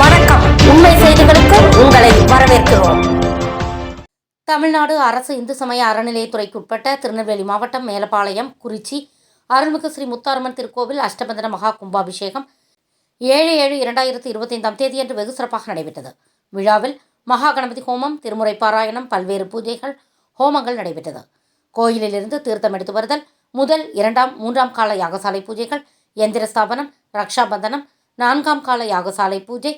வணக்கம். உண்மை செய்திகளுக்கு உங்களை வரவேற்கிறோம். தமிழ்நாடு அரசு இந்து சமய அறநிலையத்துறைக்கு உட்பட்ட திருநெல்வேலி மாவட்டம் மேலப்பாளையம் குறிச்சி அருள்மிகு ஸ்ரீ முத்தாரம்மன் திருக்கோவில் அஷ்டபந்தன மகா கும்பாபிஷேகம் ஏழு ஏழு இரண்டாயிரத்தி இருபத்தைந்தாம் தேதியன்று வெகு சிறப்பாக நடைபெற்றது. விழாவில் மகா கணபதி ஹோமம் திருமுறை பாராயணம் பல்வேறு பூஜைகள் ஹோமங்கள் நடைபெற்றது. கோயிலிலிருந்து தீர்த்தம் எடுத்து வருதல் முதல் இரண்டாம் மூன்றாம் கால யாகசாலை பூஜைகள் எந்திர ஸ்தாபனம் ரக்ஷாபந்தனம் நான்காம் கால யாகசாலை பூஜை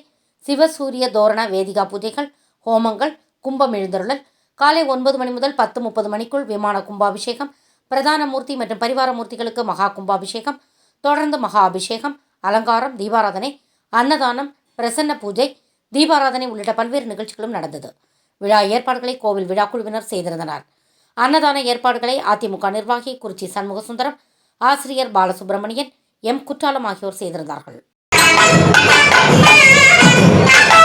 சிவசூரிய தோரண வேதிகா பூஜைகள் ஹோமங்கள் கும்பம் எழுந்தருளல். காலை ஒன்பது மணி முதல் பத்து முப்பது மணிக்குள் விமான கும்பாபிஷேகம் பிரதான மூர்த்தி மற்றும் பரிவார மூர்த்திகளுக்கு மகா கும்பாபிஷேகம் தொடர்ந்து மகா அபிஷேகம் அலங்காரம் தீபாராதனை அன்னதானம் பிரசன்ன பூஜை தீபாராதனை உள்ளிட்ட பல்வேறு நிகழ்ச்சிகளும் நடந்தது. விழா ஏற்பாடுகளை கோவில் விழாக்குழுவினர் செய்திருந்தனர். அன்னதான ஏற்பாடுகளை அதிமுக நிர்வாகி குறிச்சி சண்முகசுந்தரம் ஆசிரியர் பாலசுப்பிரமணியன் எம் குற்றாலம் ஆகியோர் செய்திருந்தார்கள். Thank you.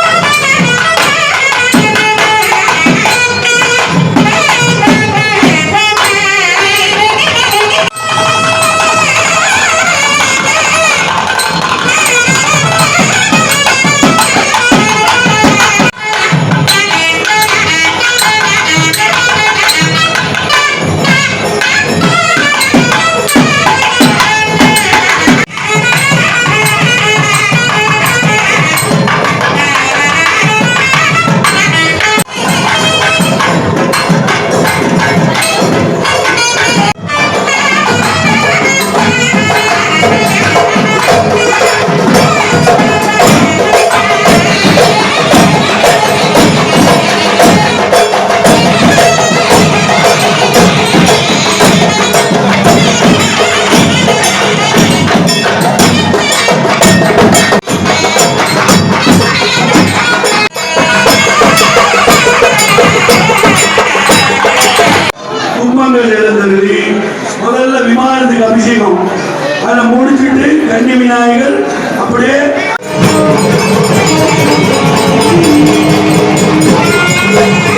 கும்பங்கள் எழுந்தருளி முதல்ல விமானத்துக்கு அபிஷேகம் அதை முடிச்சுட்டு கன்னி விநாயகர் அப்படியே Thank you.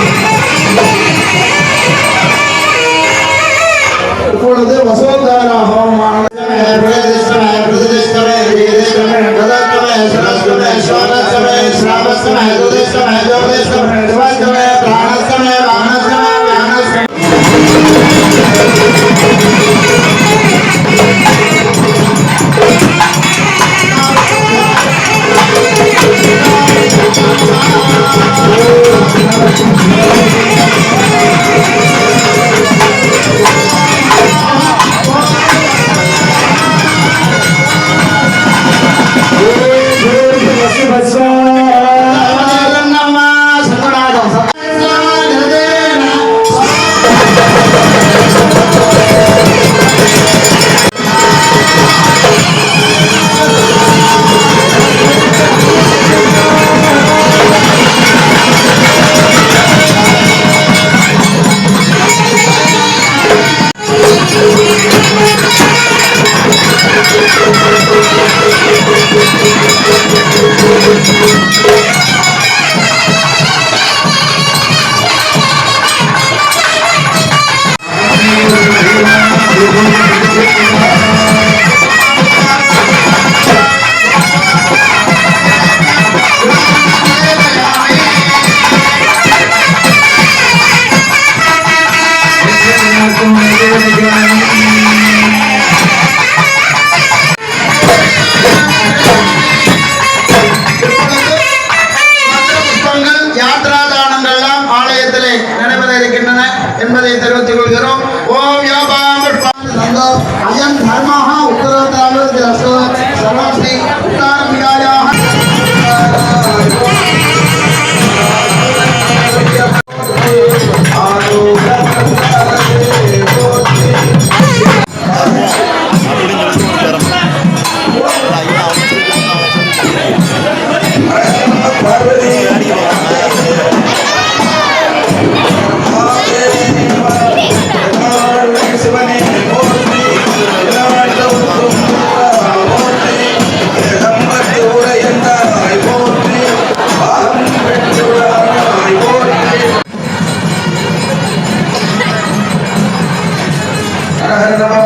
புஷ்பங்கள்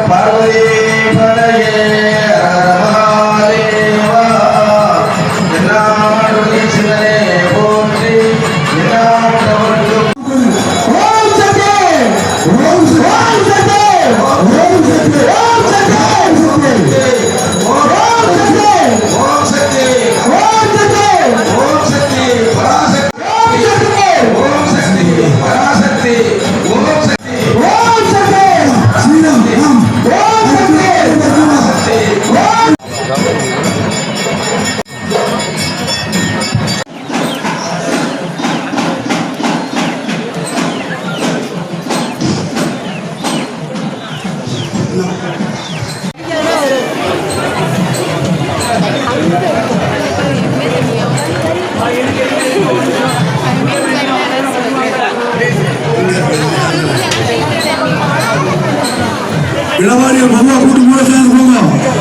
பார்வதி பதையே வியாபாரியை பொதுவாக கூட்டு கூட சேர்ந்து போங்க.